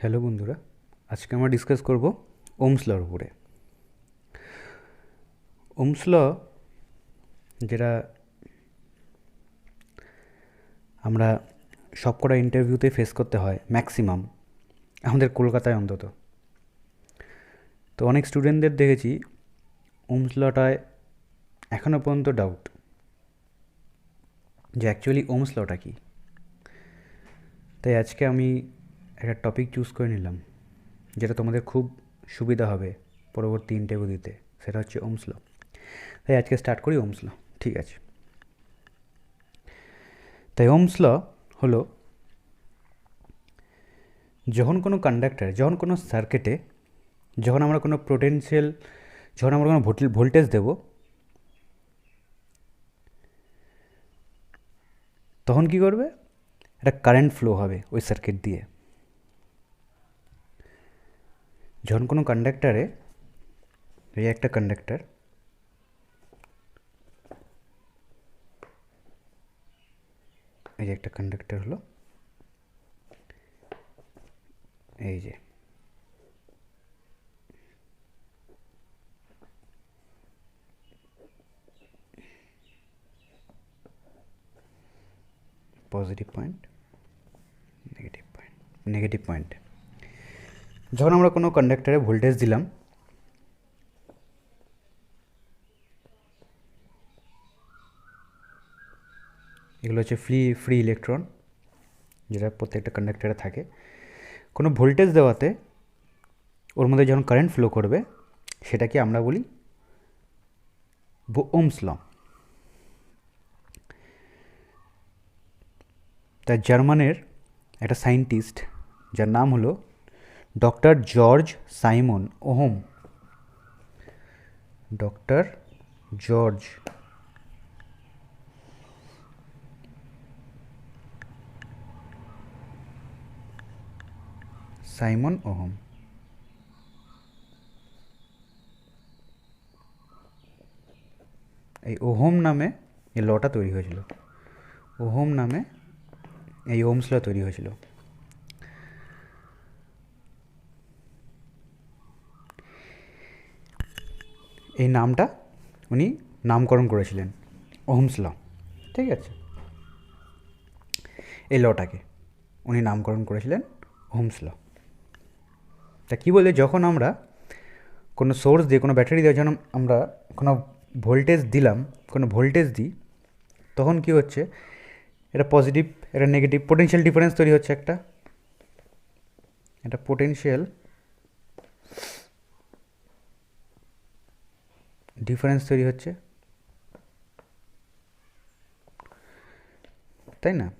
Hello বন্ধুরা, আজকে আমরা ডিসকাস করব ওমস লর উপরে। ওমস ল যেটা আমরা সবকটা ইন্টারভিউতে ফেস করতে হয় ম্যাক্সিমাম আমাদের কলকাতায় অন্তত। তো অনেক স্টুডেন্টদের দেখেছি ওমস লটায় এখনও পর্যন্ত ডাউট যে অ্যাকচুয়ালি ওমস লটা কী। তাই আজকে আমি একটা টপিক চুজ করে নিলাম, যেটা তোমাদের খুব সুবিধা হবে পরবর্তী ইন্টারভিউ দিতে, সেটা হচ্ছে ওমস ল তাই আজকে স্টার্ট করি ওমস ল ঠিক আছে? তাই ওমস ল হলো, যখন কোনো কন্ডাক্টর যখন কোনো সার্কিটে যখন আমরা কোনো পোটেনশিয়াল যখন আমরা কোনো ভোল্টেজ দেব, তখন কি করবে? একটা কারেন্ট ফ্লো হবে ওই সার্কিট দিয়ে। যখন কোনো কন্ডাক্টারে এই একটা কন্ডাক্টার এই যে একটা কন্ডাক্টার হলো, এই যে positive point negative point negative point যখন আমরা কোনো কন্ডাক্টারে ভোল্টেজ দিলাম, এগুলো হচ্ছে ফ্রি ফ্রি ইলেকট্রন যেটা প্রত্যেকটা কন্ডাক্টারে থাকে। কোনো ভোল্টেজ দেওয়াতে ওর মধ্যে যখন কারেন্ট ফ্লো করবে, সেটাকে আমরা বলি ওমস ল তা জার্মানের একটা সায়েন্টিস্ট যার নাম হলো doctor George Simon Ohm doctor George Simon Ohm এই ওহম নামে এই লটা তৈরি হয়েছিল ওহম নামে এই ওমস ল তৈরি হয়েছিল এই নামটা উনি নামকরণ করেছিলেন, ওহমস ল। ঠিক আছে? এই লটাকে উনি নামকরণ করেছিলেন, ওহমস ল। তা কী বলে যখন আমরা কোনো সোর্স দিয়ে, কোনো ব্যাটারি দিয়ে যখন আমরা কোনো ভোল্টেজ দিলাম, কোনো ভোল্টেজ দিই, তখন কী হচ্ছে? এটা পজিটিভ এটা নেগেটিভ পোটেনশিয়াল ডিফারেন্স তৈরি হচ্ছে একটা। এটা পোটেনশিয়াল ডিফারেন্স তৈরি হচ্ছে। তাই না?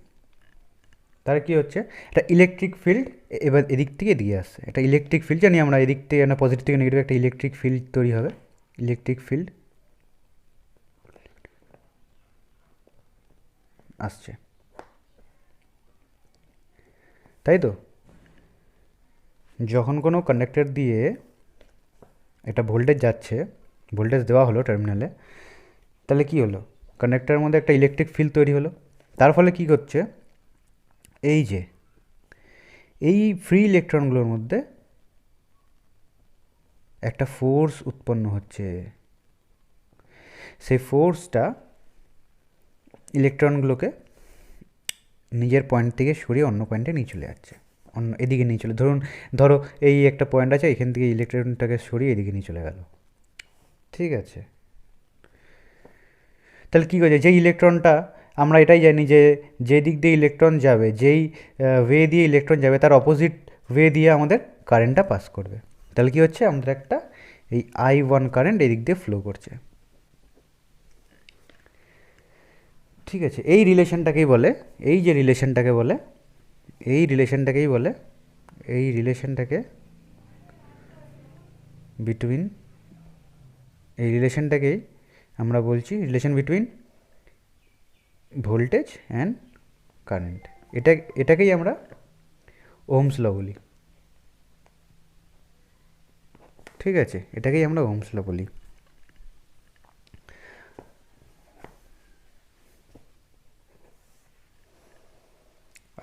তাহলে কী হচ্ছে? একটা ইলেকট্রিক ফিল্ড এবার এদিক থেকে এদিকে আসছে। একটা ইলেকট্রিক ফিল্ড জানি আমরা এদিক থেকে একটা পজিটিভ থেকে নেগেটিভ একটা ইলেকট্রিক ফিল্ড তৈরি হবে। ইলেকট্রিক ফিল্ড আসছে। তাই তো? যখন কোনো কন্ডাক্টর দিয়ে একটা ভোল্টেজ যাচ্ছে ভোল্টেজ দেওয়া হলো টার্মিনালে তাহলে কি হলো? কন্ডাক্টরের মধ্যে একটা ইলেকট্রিক ফিল্ড তৈরি হলো। তার ফলে কী করছে? এই যে, এই ফ্রি ইলেকট্রনগুলোর মধ্যে একটা ফোর্স উৎপন্ন হচ্ছে। সেই ফোর্সটা ইলেকট্রনগুলোকে নিজের পয়েন্ট থেকে সরিয়ে অন্য পয়েন্টে নিয়ে চলে যাচ্ছে। অন্য, এদিকে নিয়ে চলে, ধরুন, ধরো এই একটা পয়েন্ট আছে, এখান থেকে ইলেকট্রনটাকে সরিয়ে এদিকে নিয়ে চলে গেল। ঠিক আছে। তাহলে কী করছে যেই ইলেকট্রনটা আমরা এটাই জানি যে যে দিক দিয়ে ইলেকট্রন যাবে, যেই ওয়ে দিয়ে ইলেকট্রন যাবে, তার অপোজিট ওয়ে দিয়ে আমাদের কারেন্টটা পাস করবে। তাহলে কী হচ্ছে? আমাদের একটা এই আই ওয়ান কারেন্ট এই দিক দিয়ে ফ্লো করছে। ঠিক আছে, এই রিলেশনটাকেই বলে, এই যে রিলেশনটাকে বলে, এই রিলেশনটাকেই বলে, এই রিলেশনটাকে বিটুইন এই রিলেশনটাকেই আমরা বলছি relation between voltage and current. এটা, এটাকেই আমরা ওমস ল বলি। ঠিক আছে, এটাকেই আমরা ওমস ল বলি।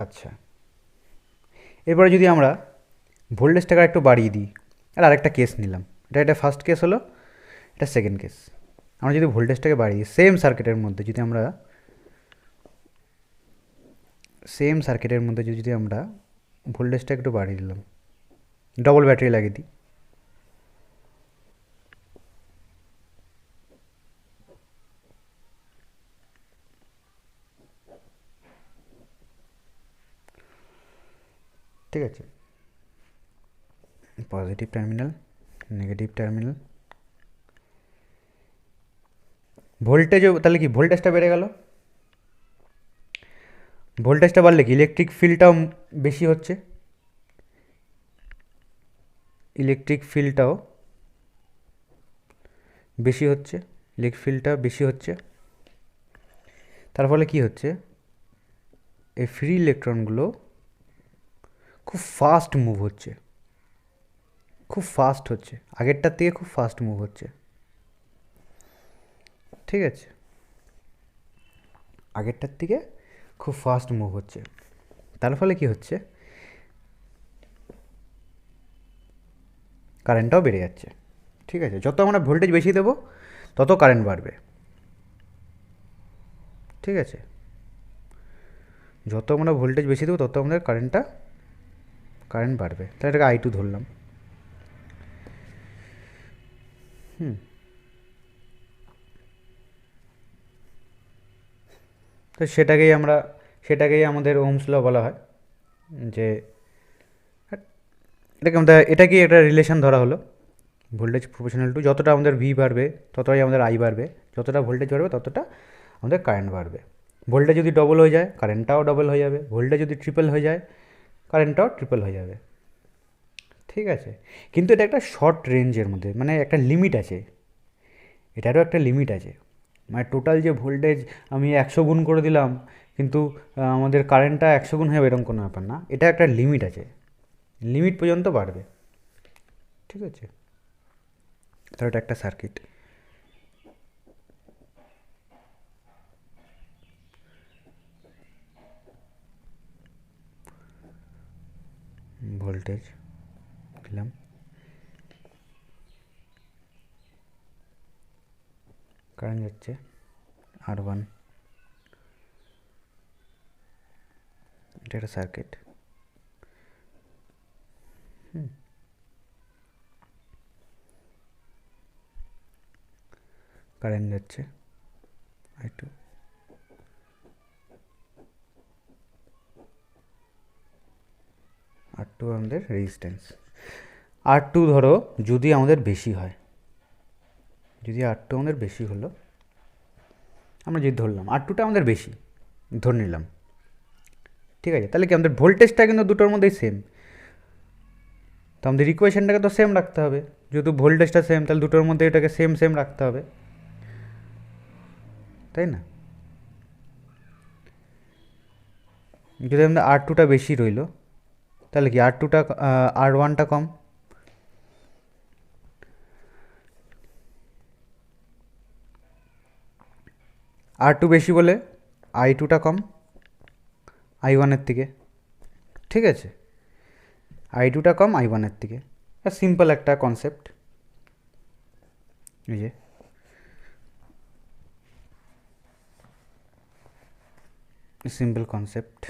আচ্ছা এরপরে যদি আমরা ভোল্টেজটাকে একটু বাড়িয়ে দিই আর আরেকটা কেস নিলাম। এটা এটা ফার্স্ট কেস হলো এটা সেকেন্ড কেস আমরা যদি ভোল্টেজটাকে বাড়িয়ে দিই সেম সার্কিটের মধ্যে যদি আমরা সেম সার্কিটের মধ্যে যদি আমরা ভোল্টেজটা একটু বাড়িয়ে দিলাম ডবল ব্যাটারি লাগিয়ে দিই। ঠিক আছে? পজিটিভ টার্মিনাল নেগেটিভ টার্মিনাল ভোল্টেজও তাহলে কি ভোল্টেজটা বেড়ে গেল? ভোল্টেজটা বাড়লে কি ইলেকট্রিক ফিল্ডটাও বেশি হচ্ছে? ইলেকট্রিক ফিল্ডটাও বেশি হচ্ছে ইলেকট্রিক ফিল্ডটা বেশি হচ্ছে। তার ফলে কি হচ্ছে? এই ফ্রি ইলেকট্রনগুলো খুব ফাস্ট মুভ হচ্ছে। খুব ফাস্ট হচ্ছে। আগেরটার থেকে খুব ফাস্ট মুভ হচ্ছে। ঠিক আছে? আগেরটার থেকে খুব ফাস্ট মুভ হচ্ছে। তার ফলে কি হচ্ছে? কারেন্টটাও বেড়ে যাচ্ছে। ঠিক আছে? যত আমরা ভোল্টেজ বেশি দেবো, তত কারেন্ট বাড়বে। ঠিক আছে? যত আমরা ভোল্টেজ বেশি দেবো, তত আমাদের কারেন্টটা কারেন্ট বাড়বে। তাহলে এটাকে আই টু ধরলাম। হুম। তো সেটাকেই আমরা, সেটাকেই আমাদের ওমস ল বলা হয়, যে এটাকে আমাদের এটাকেই একটা রিলেশন ধরা হলো ভোল্টেজ প্রফেশনাল টু যতটা আমাদের ভি বাড়বে, ততটাই আমাদের আই বাড়বে, যতটা ভোল্টেজ বাড়বে, ততটা আমাদের কারেন্ট বাড়বে। ভোল্টেজ যদি ডবল হয়ে যায় কারেন্টটাও ডবল হয়ে যাবে ভোল্টেজ যদি ট্রিপল হয়ে যায় কারেন্টটাও ট্রিপল হয়ে যাবে। ঠিক আছে? কিন্তু এটা একটা শর্ট রেঞ্জের মধ্যে মানে একটা লিমিট আছে। এটারও একটা লিমিট আছে। মানে টোটাল যে ভোল্টেজ আমি একশো গুণ করে দিলাম, কিন্তু আমাদের কারেন্টটা একশো গুণ হবে এরকম কোনো ব্যাপার না। এটা একটা লিমিট আছে। লিমিট পর্যন্ত বাড়বে। ঠিক আছে? তো এটা একটা সার্কিট ভোল্টেজ দিলাম। কারেন্ট যাচ্ছে আর ওয়ান এটা একটা সার্কিট হুম। কারেন্ট যাচ্ছে আই টু আর টু আমাদের রেজিস্ট্যান্স আর টু ধরো, যদি আমাদের বেশি হয় যদি আর টু আমাদের বেশি হলো, আমরা যদি ধরলাম আর টুটা আমাদের বেশি, ধরে নিলাম। ঠিক আছে, তাহলে কি আমাদের ভোল্টেজটা কিন্তু দুটোর মধ্যেই সেম তো আমাদের ইকুয়েশনটাকে তো সেম রাখতে হবে। যেহেতু ভোল্টেজটা সেম তাহলে দুটোর মধ্যে এটাকে সেম সেম রাখতে হবে। তাই না? যদি আমাদের আর টুটা বেশি রইল, তাহলে কি আর টুটা আর ওয়ানটা কম? আর টু বেশি বলে আই টুটা কম আই ওয়ানের থেকে। ঠিক আছে? আই টুটা কম আই ওয়ানের থেকে। সিম্পল একটা কনসেপ্ট এই যে। সিম্পল কনসেপ্ট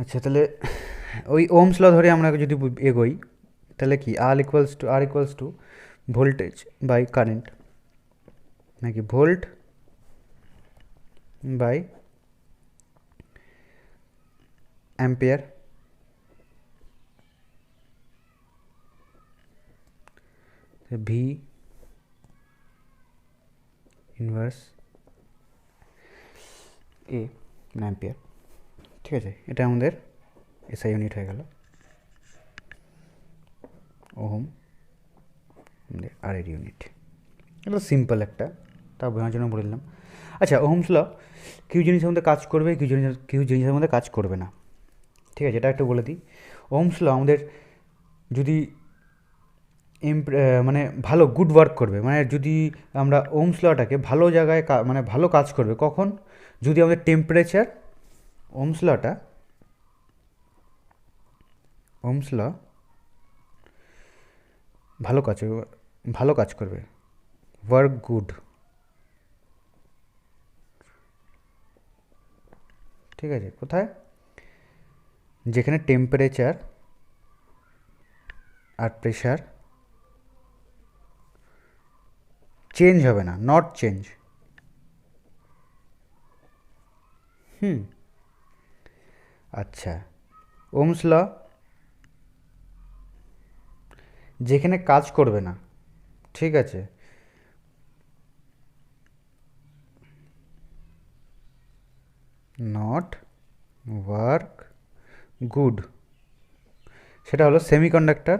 আচ্ছা তাহলে ওই ওমস ল ধরে আমরা যদি এগোই, তাহলে কি? R equals to R equals to voltage by current নাকি volt by ampere V inverse A ampere ঠিক আছে এটা আমাদের এসআই ইউনিট হয়ে গেল ওহম আমাদের আর এর ইউনিট এটা সিম্পল একটা তা বোঝার জন্য বলে আচ্ছা ওহমস ল কিছু জিনিসের মধ্যে কাজ করবে কিছু জিনিস কিছু জিনিসের মধ্যে কাজ করবে না। ঠিক আছে, এটা একটু বলে দিই। ওহমস ল আমাদের যদি মানে ভালো গুড ওয়ার্ক করবে মানে যদি আমরা ওমস লটাকে ভালো জায়গায় মানে ভালো কাজ করবে, কখন? যদি আমাদের টেম্পারেচার ওমস লটা হোমস ল ভালো কাজ ভালো কাজ করবে। ওয়ার্ক গুড ঠিক আছে? কোথায়? যেখানে টেম্পারেচার আর প্রেশার চেঞ্জ হবে না নট চেঞ্জ হুম। আচ্ছা। ওমস ল, যেখানে কাজ করবে না, ঠিক আছে? নট ওয়ার্ক গুড সেটা হলো সেমিকন্ডাক্টর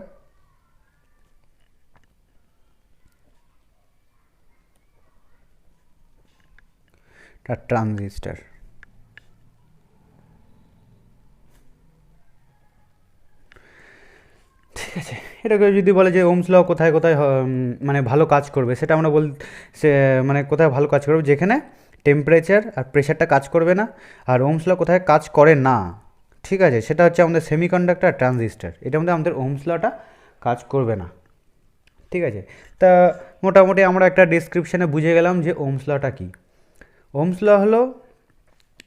আর ট্রানজিস্টার ঠিক আছে, এটাকে যদি বলে যে ওমস ল কোথায় কোথায় মানে ভালো কাজ করবে, সেটা আমরা বল, সে মানে কোথায় ভালো কাজ করবে, যেখানে টেম্পারেচার আর প্রেশারটা কাজ করবে না, আর ওমস কোথায় কাজ করে না। ঠিক আছে, সেটা হচ্ছে আমাদের সেমিকন্ডাক্টর ট্রানজিস্টার এটা মধ্যে আমাদের ওমস লটা কাজ করবে না। ঠিক আছে, তা মোটামুটি আমরা একটা ডিসক্রিপশানে বুঝে গেলাম যে ওমস লটা কী। ল হলো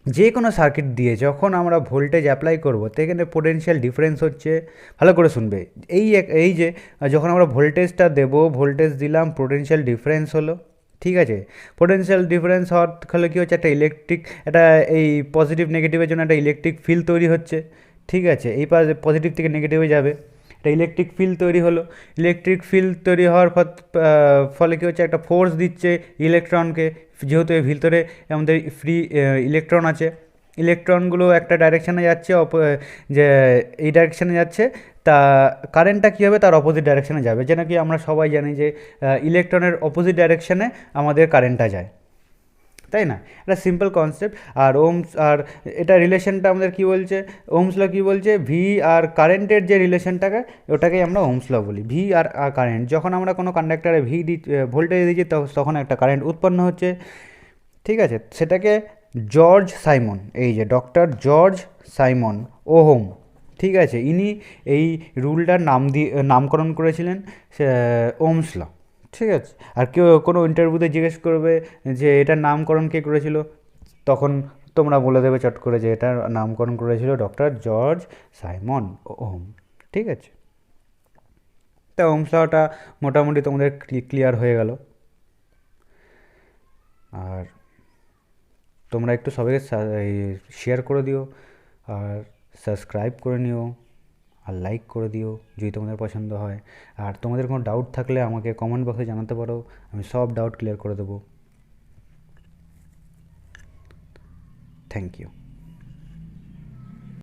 যে কোনো সার্কিট দিয়ে যখন আমরা ভোল্টেজ অ্যাপ্লাই করব সেখানে পোটেনশিয়াল ডিফারেন্স হচ্ছে। ভালো করে শুনবে। এই এই যে, যখন আমরা ভোল্টেজটা দেব ভোল্টেজ দিলাম পোটেনশিয়াল ডিফারেন্স হলো। ঠিক আছে? পোটেনশিয়াল ডিফারেন্স হওয়ার ফলে কী হচ্ছে? একটা ইলেকট্রিক একটা এই পজিটিভ নেগেটিভের জন্য একটা ইলেকট্রিক ফিল্ড তৈরি হচ্ছে। ঠিক আছে? এই পাশে পজিটিভ থেকে নেগেটিভে যাবে। একটা ইলেকট্রিক ফিল্ড তৈরি হলো। ইলেকট্রিক ফিল্ড তৈরি হওয়ার ফলে কী হচ্ছে? একটা ফোর্স দিচ্ছে ইলেকট্রনকে যেহেতু এর ভিতরে আমাদের ফ্রি ইলেকট্রন আছে। ইলেকট্রনগুলো একটা ডাইরেকশানে যাচ্ছে, অপ- যে, এই ডাইরেকশানে যাচ্ছে। তা কারেন্টটা কী হবে তার অপোজিট ডাইরেকশানে যাবে। যেটা কি আমরা সবাই জানি যে ইলেকট্রনের অপোজিট ডাইরেকশানে আমাদের কারেন্টটা যায়। তাই না? এটা সিম্পল কনসেপ্ট আর ওমস আর এটা রিলেশনটা আমাদের কি বলছে? ওমস ল কী বলছে? ভি আর কারেন্টের যে রিলেশনটাকে ওটাকেই আমরা ওমস ল বলি। ভি আর কারেন্ট যখন আমরা কোনো কন্ডাক্টারে ভি দি ভোল্টেজ দিচ্ছি তখন একটা কারেন্ট উৎপন্ন হচ্ছে। ঠিক আছে? সেটাকে জর্জ সাইমন এই যে ডক্টর জর্জ সাইমন ওহোম ঠিক আছে, ইনি এই রুলটার নাম দিয়ে নামকরণ করেছিলেন ওমস ল ঠিক আছে? আর কেউ কোনো ইন্টারভিউতে জিজ্ঞেস করবে যে এটার নামকরণ কে করেছিল, তখন তোমরা বলে দেবে চট করে যে এটার নামকরণ করেছিল ডক্টর জর্জ সাইমন ওম ঠিক আছে? তা ওমস লটা মোটামুটি তোমাদের ক্লিয়ার হয়ে গেল। আর তোমরা একটু সবাইকে শেয়ার করে দিও। আর সাবস্ক্রাইব করে নিও আর লাইক করে দিও যদি তোমাদের পছন্দ হয়। আর তোমাদের কোনো ডাউট থাকলে আমাকে কমেন্ট বক্সে জানাতে পারো, আমি সব ডাউট ক্লিয়ার করে দেবো। Thank you